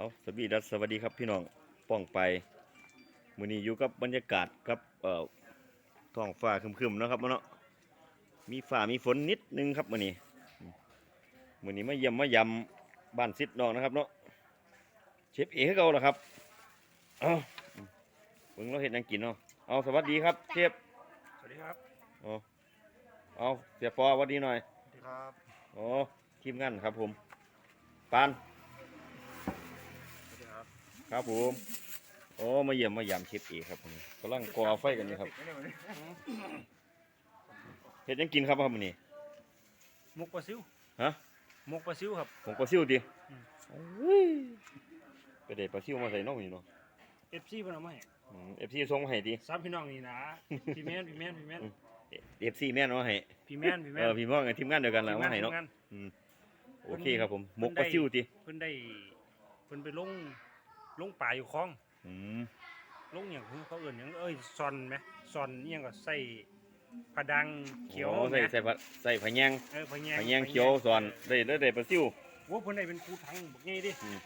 เอาสวัสดีดัสสวัสดีครับพี่น้องป้องไปมื้อนี้อยู่กับบรรยากาศกับเอ่อท้องฟ้าครึมๆเนาะครับเนาะมีฟ้ามีฝนนิดนึงครับมื้อนี้มื้อนี้มาเยี่ยมมายำบ้านซิดน้องนะครับเนาะเชฟเอคือเก่าล่ะครับเอาเบิ่งเราเฮ็ดหยังกินเนาะเอาสวัสดีครับเชฟสวัสดีครับเอาเอาเสียปอสวัสดีหน่อยสวัสดีครับอ๋อทีมงานครับผมปานสวัสดี ครับครับผมโอ้มาเยี่ยมมายามเชฟเอกครับผมกำลังก่อไฟกันนี่ครับเฮ็ดหยังกินครับครับมื้อนี้มุกปลาซิวฮะมุกปลาซิวครับผมปลาซิวดิอืมโอ้ยไปได้ปลาซิวมาใส่น้องนี่เนาะเอฟซีเพิ่นเอามาให้อืม FC ส่งมาให้ดิสามพี่น้องนี่นะพี่แมนพี่แมนพี่แมน FC แม่นเอามาให้พี่แมนพี่แมเอนอพี่น้องกับทีมงานเดียวกันล่ะเอามาให้เนาะทีมงอืมโอเคครับผมหมกปลาซิวติเพิ่นได้เพิ่นไปลง ลงป่าอยู่คลองอืมลงอย่างเขาเอื่นหยังเอ้ยซอนไหมซอนอิหยังก็ใส่ผาดังเขียวโอ้ใส่ไหมใส่ผัดใส่ผักแยงเออผาแยงผักแยงเขียวสอนได้ได้ได้ปลาซิว โอ้เพิ่นได้เป็นคูถังบักใหญ่ดิอืม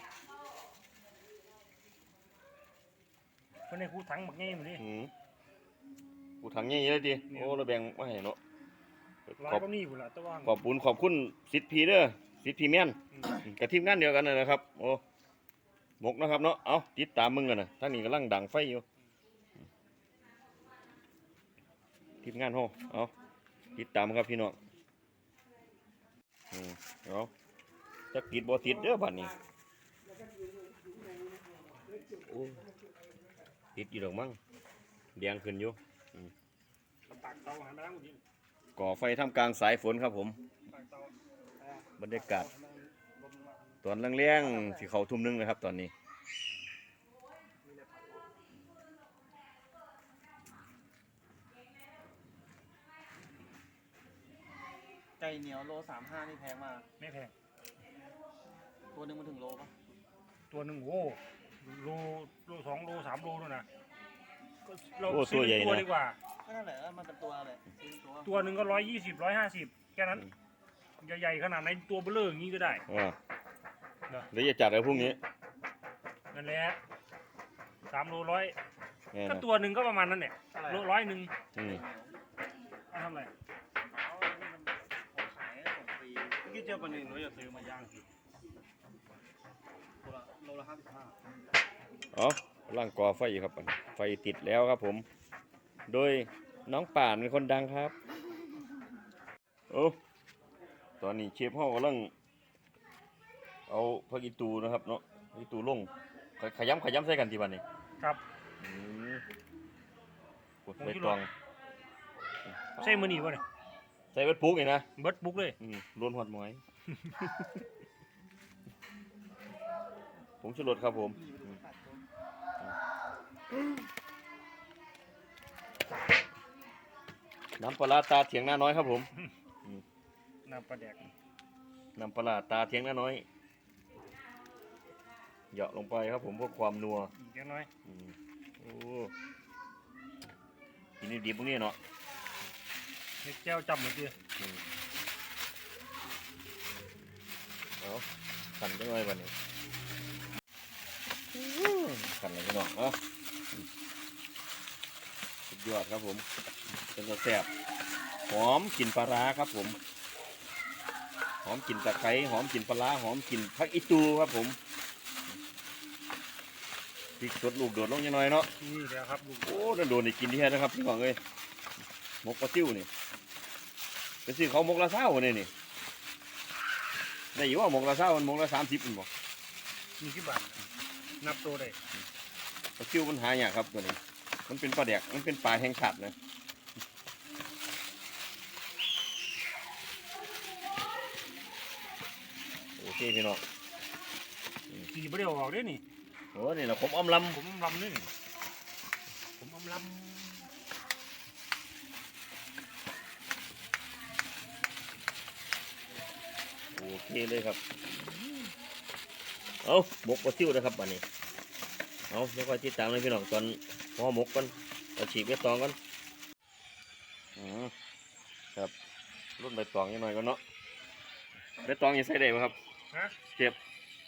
เพิ่นได้คูถังบักใหญ่หมดดิ อืมกูถังใหญ่เลยดิเนี่ย โอ้เราแบ่งมาให้เนาะหลายขอบก็นี่พุ่นล่ะแต่ว่าขอบคุณขอบคุณสิทธิ์พีเด้อสิทธิ์พีแม่นอืมกับทีมงานเดียวกันนะนะครับ โอ้ หมกนะครับเนาะ เอาติดตามมึงกันนะท่างนี้กำลังดังไฟอยู่ ทีมงานโฮเอาติดตามครับพี่น้องอืมเอาจะติดบ่ติดเด้อบัดนี้โอ้ติดอยู่ดอกมั้งแดงขึ้นอยู่ก่อไฟท่ามกลางสายฝนครับผม บรรยากาศ ตอนแรงๆที่เขาทุ่มหนึงนะครับตอนนี้ไก่เหนียวโลสามห้านี่แพงมาก ไม่แพง ตัวหนึ่งมันถึงโลปะตัวหนึ่งโอ้โลโลสองโลสามโลด้วยนะก็เราโอ้ซื้อตัวใหญ่เป็นตัวนะ ดีกว่า ก็นั่นแหละมันเป็นตัวแหละซื้อเป็นตัวตัวหนึ่งก็ร้อยยี่สิบร้อยห้าสิบแค่นั้น ใหญ่ๆขนาดไหนตัวเบลออย่างนี้ก็ได้อ่าเนอะแล้วจะจัดอะไรพรุ่งนี้นั่นแหละสามโลร้อยแน่ก็นะตัวหนึ่งก็ประมาณนั้นเนี่ยอะไรโลร้อยหนึ่งอืมเอาทำไรเอาอันนี้มันของขายส่งฟรีเมื่อกี้เจอคนหนึ่งเราจะซื้อมาย่างกินตัวละโลละห้าสิบห้าเอาร่างก่อไฟอยู่ครับอันไฟติดแล้วครับผม โดยน้องป่านเป็นคนดังครับ โอ้ตอนนี้เชฟห้องกำลัง เอาผักอีตูนะครับเนาะผักอีตูลงขขยำขยำใส่กันทีวันนี้ครับอืมกดผงใบชูรสตองใช่มือหนีวะเนี่ยใส่เบ็ดปุ๊กนี่นะเบิร์ดบุ๊กเลยอืมล้วนหอดหมอยผมชูรสครับผมนี่ไปดูตัดตัวน้ำปลาร้าตาเถียงหน้าน้อยครับผมน้ำปลาแดกน้ำปลาร้าตาเถียงหน้าน้อย เหยาะลงไปครับผมเพื่อความนัวอีกแค่น้อยอืมโอ้กินดีๆพวกนี้เนาะเล็กแก้วจำเหมือนเดิมอืมเอาขันจังเลยวันนี้อื้อขันอะไรพี่น้องเอ้าสุดยอดครับผมเป็นกระแสบหอมกลิ่นปลาร้าครับผม หอมกลิ่นตะไคร้หอมกลิ่นปลาร้าหอมกลิ่นผักอีตูครับผม พริกสดลูกโดดลงยังน้อยเนาะนี่แหละครับลูกโอ้โดนโดนได้กินที่แท้นะครับพี่น้องเอ้ยหมกปลาซิวนี่ไปซื้อเขาหมกละเศร้าเนี่ยนี่ได้อยู่ว่าหมกละเศร้ามันหมกละสามสิบมันบอกมีกี่บาทนับตัวได้ปลาซิวมันหายากครับตัวนี้ มันเป็นปลาแดกมันเป็นปลาแห้งขัดนะโอเคพี่น้องสีไม่ได้ออกเด้นี่ โอ้นี่เราผมอ้อมลำผมอำลำนี่นี่ผมอำลโอเคเลยครับ เอาหมกปลาซิวนะครับอันนี้ เอาเดี๋ยวค่อยติดตามเลยพี่น้องตอนห่อหมกก่อนเอาฉีกใบตองก่อนอืมครับรุ่นใบตองยังหน่อยก่อนเนาะใบตองยังใส่ได้ไหมครับำฮะเจ็บ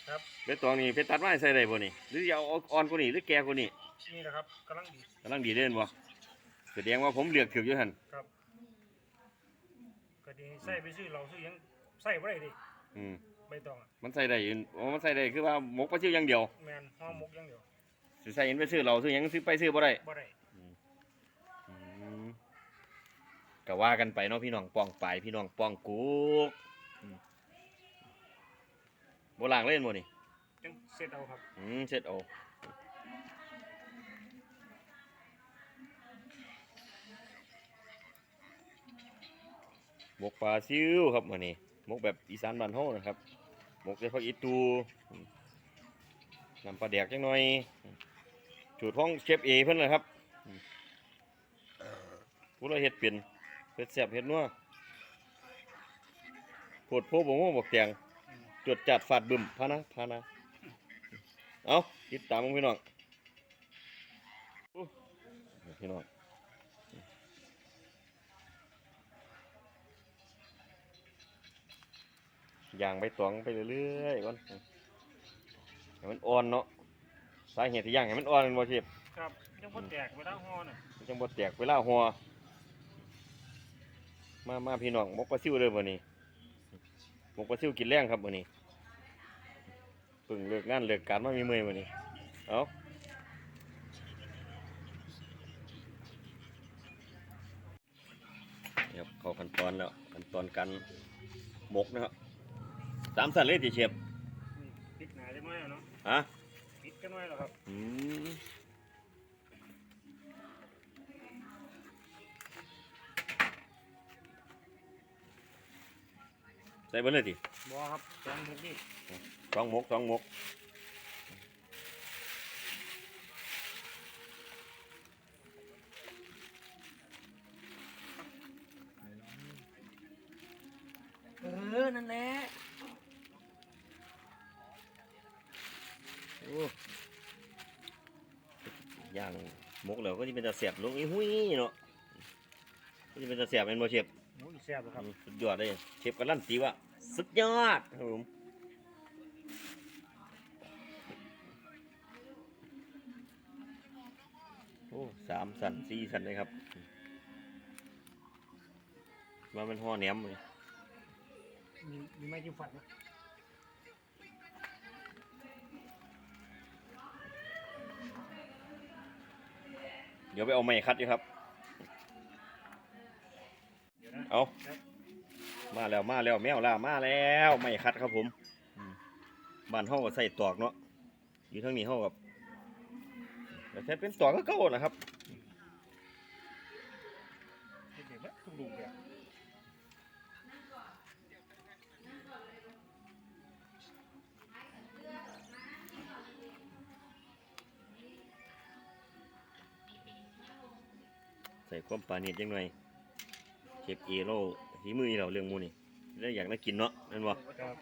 ครับใบตองนี่ไปตัดไม้ใส่ได้บ่นี่หรือจะเอาอ่อนกว่านี้หรือแก่กว่านี้นี่นะครับกำลังดีกำลังดีเล่นบ่แสดงว่าผมเลือกถูกอยู่หั่นครับก็ดีใส่ไปซื้อเราซื้อหยังใส่บ่ได้ดิอืมใบตองอะมันใส่ได้อยู่อ๋อมันใส่ได้คือว่าหมกปลาซิวอย่างเดียวแมนห่อหมกอย่างเดียวสิใส่เห็นไปซื้อเราซื้อหยังซื้อไปซื้อบ่ได้บ่ได้อืมก็ว่ากันไปเนาะพี่น้องป้องไปพี่น้องป้องกุก อืมบ่ล้างเล่นบ่นี่จังเสร็จเอาครับอืมเสร็จเอาหมกปลาซิวครับมื้อนี้หมกแบบอีสานบ้านเฮานะครับหมกใส่ผักอีตูอืมน้ำปลาแดกจังหน่อยอืมสูตรของเชฟเอเพิ่นเลยครับอืมผู้เราเฮ็ดเป็นเฮ็ดแซ่บเฮ็ดนัวโพดโพบ่งบอกแตงอืม จวดจัดฟาดบึมพานะพานะเอาติดตามมึงพี่น้องอู้พี่น้องย่างใบตองไปเรื่อยๆก่อนให้มันอ่อนเนาะสาเหตุที่ย่างให้มันอ่อนเป็นบ่เชฟครับจังบ่แตกเวลาห่อน่ะมันจังบ่แตกเวลาหัวมามาพี่น้องหมกปลาซิวเลยบ่นี้หมกปลาซิวกินแรงครับบ่นี้ เพิ่งเลิกงานเลิกการมามีเมื่อยมานี่เอาเนี่ยครับเข้าขั้นตอนแล้วขั้นตอนการหมกนะครับสามสันเลยติเชฟนี่ปิดหนาจังน้อยอะเนาะฮะปิดกันน้อยแล้วครับอืม ใส่เบนเลยติบ่ครับสองหมกนี่สองหมกสองหมกเออ นั่นแหละโอ้ย่างหมกแล้วก็จะเป็นตะเสียบลงอีหุ้ยเนาะก็จะเป็นตะเสียบเป็นบ่เชฟห มูอีแซ่บเลยครับอืมสุดยอดเลยเชฟการันตีว่าสุดยอดครับผมโอ้สามสันสี่สันเลยครับว่ามันห่อแหนมเลยมีมีไม้จิ้มฟันนะเดี๋ยวไปเอาไม้คัดอยู่ครับ เอามาแล้วมาแล้วแมวล่ามาแล้วไม้คัดครับผมบ้านห้องก็ใส่ตอกเนาะอยู่ทั้งนี้ห้องกับแต่แค่เป็นตอกก็เก่านะครับใส่ความปลาเนียดยังหน่อย เชฟเอโร่ฝีมือเราเรื่องหมูนี่แล้วอยากได้กินเนาะนั่นบ่ ครับ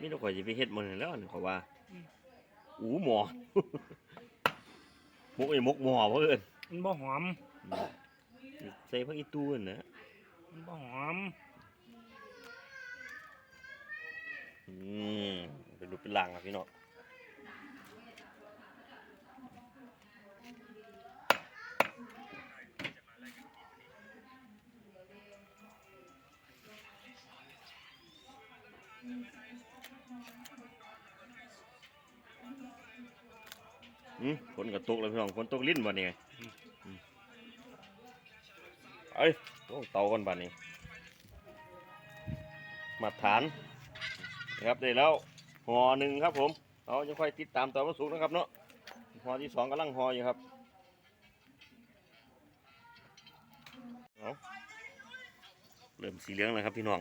มีต้องคอยจะไปเฮ็ดมันนแล้วอันเขาว่าอูหมอมกไอ้มกหมอเพื่อนมันบ่หอมใส่พักอีตูนนนะมันบ่หอมอืมเป็นรูปเป็นหลังครับพี่น้อง อืมฝนก็ตกแล้วพี่น้องฝนตกลิ้นบ่นี่ไงเอ้ยต้องเตากันบ่นี้ มาฐานนะครับได้แล้วห่อหนึ่งครับผมเราจะค่อยติดตามต่อมาสุกนะครับเนาะห่อที่สองกำลังห่ออยู่ครับเเริ่มสีเหลืองแล้วครับพี่น้อง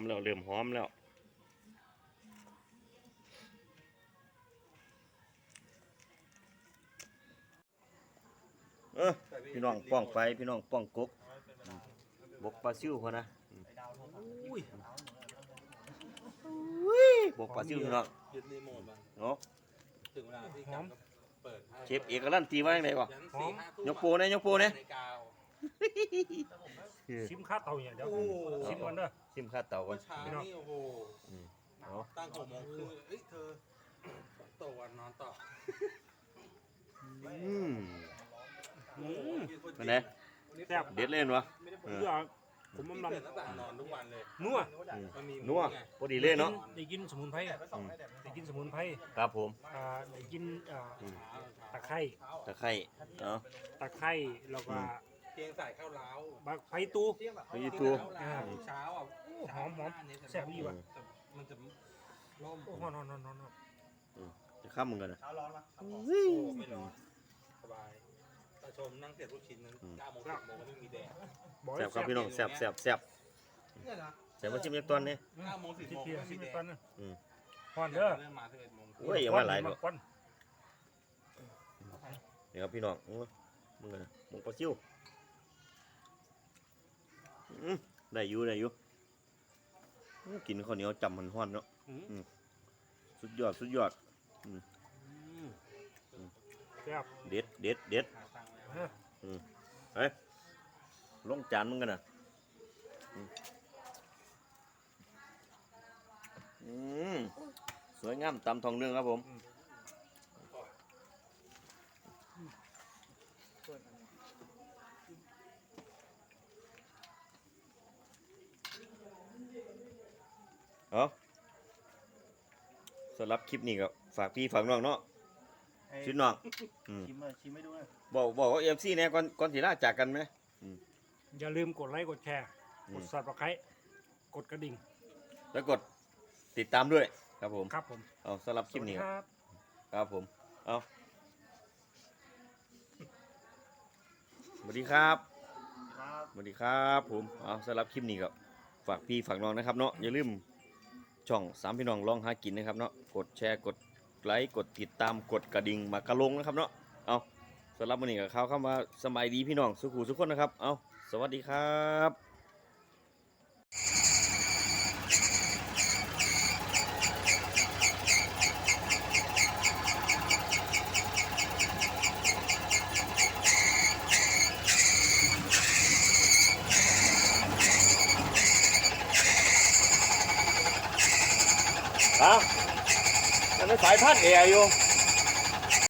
มแล้วเริ่มหอมแล้วเออพี่น้องป้องไฟพี่น้องป้องกกบกปลาซิวคนนะบกปลาซิวพี่น้องเนาะเวลาะเชฟเอกลั่นตีไว้ยังไงก่อยกโปนะยยกโปนี้ยชิมค่าเต่าเนี่ยเดี๋ยวชิมก่อนเด้อ ซิมข้าเต่าก่อเมื่นอเช้านี่โอ้โหเอาตั้งหกโมงครึ่งเอ้ยเธอฝนตกวันนอนต่ออืมอืมเป็นไงแซ่บเด็ดเล่นวะเออ เพื่อผมพี่มันเปลี่ยนตั้งแต่นอนทุกวันเลยนัวอืมมันมีนัวไงพอดีเล่นเนาะได้กินสมุนไพรอืมได้กินสมุนไพรครับผมอ่าได้กินอ่าอืมตะไคร้ตะไคร้เนาะ ตะไคร้แล้วก็อืมเพี ยงใส่ข้าวล้าวบักไผ่ตู ไปยี่ตัว ข้าวล้าวเช้าอะโอ้หอมหอมแซ่บดีว่ะแต่มันจะล่มโอ้หอนหอนหอนหอนหอนจะข้ามมึงกันนะเช้าร้อนปะโอ้ไม่ร้อนสบายตาชมนั่งเสียบลูกชิ้นนั้นอืม เก้าโมงสิบโมงก็ไม่มีแดดบอกแซ่ให้บครับพี่น้องแซ่บแซ่บแซ่บเนี่ยนะแซ่บมาชิมยักตอนนี้ เก้าโมงสิบที่โมงเพียก็ไม่ซิมีมแดปัดนนะอืม ฮอนเด้อเริ่มมาสิบเอ็ดโมงโอ้ยอย่ามาหลายคบ่วันควันเดี๋ยวครับพี่น้องโอ้ยมึงกันนะมึงปลาซิวอืม ได้อยู่ได้อยู่อู้กินข้าวเหนียวจำมันห้อนเนาะอืมสุดยอดสุดยอดแซ่บเด็ดเด็ดเด็ดหาตังค์ไว้เฮ้ยเฮ้ยลงจานมึงกันนะอืมอืมสวยงามตามทองเรื่องครับผม เอา สำหรับคลิปนี้ก็ฝากพี่ฝากน้องเนาะชิดน้องอืมชิมเลยชิมไม่ดูเลยบอกบอกว่าเอฟซีเนี่ยก่อนก่อนสิลาจากกันไหมอย่าลืมกดไลค์กดแชร์อืกมดซับสไครต์กดกระดิ่ง แล้วกดติดตามด้วยครับผมครับผมเอาสำหรับคลิปนี้สวัสดีครับ ครับผมเอาสวัสดีครับครับสวัสดีครับผมเอาสำหรับคลิปนี้ก็ฝากพี่ฝากน้องนะครับเนาะอย่าลืม ช่องสามพี่น้องลองหากินนะครับเนาะกดแชร์กดไลค์กดติดตามกดกระดิ่งมากระลงนะครับเนาะเอาสำหรับวันนี้กับเขาเข้ามาสบายดีพี่น้องสุขุสุขคนนะครับเอาสวัสดีครับ อะ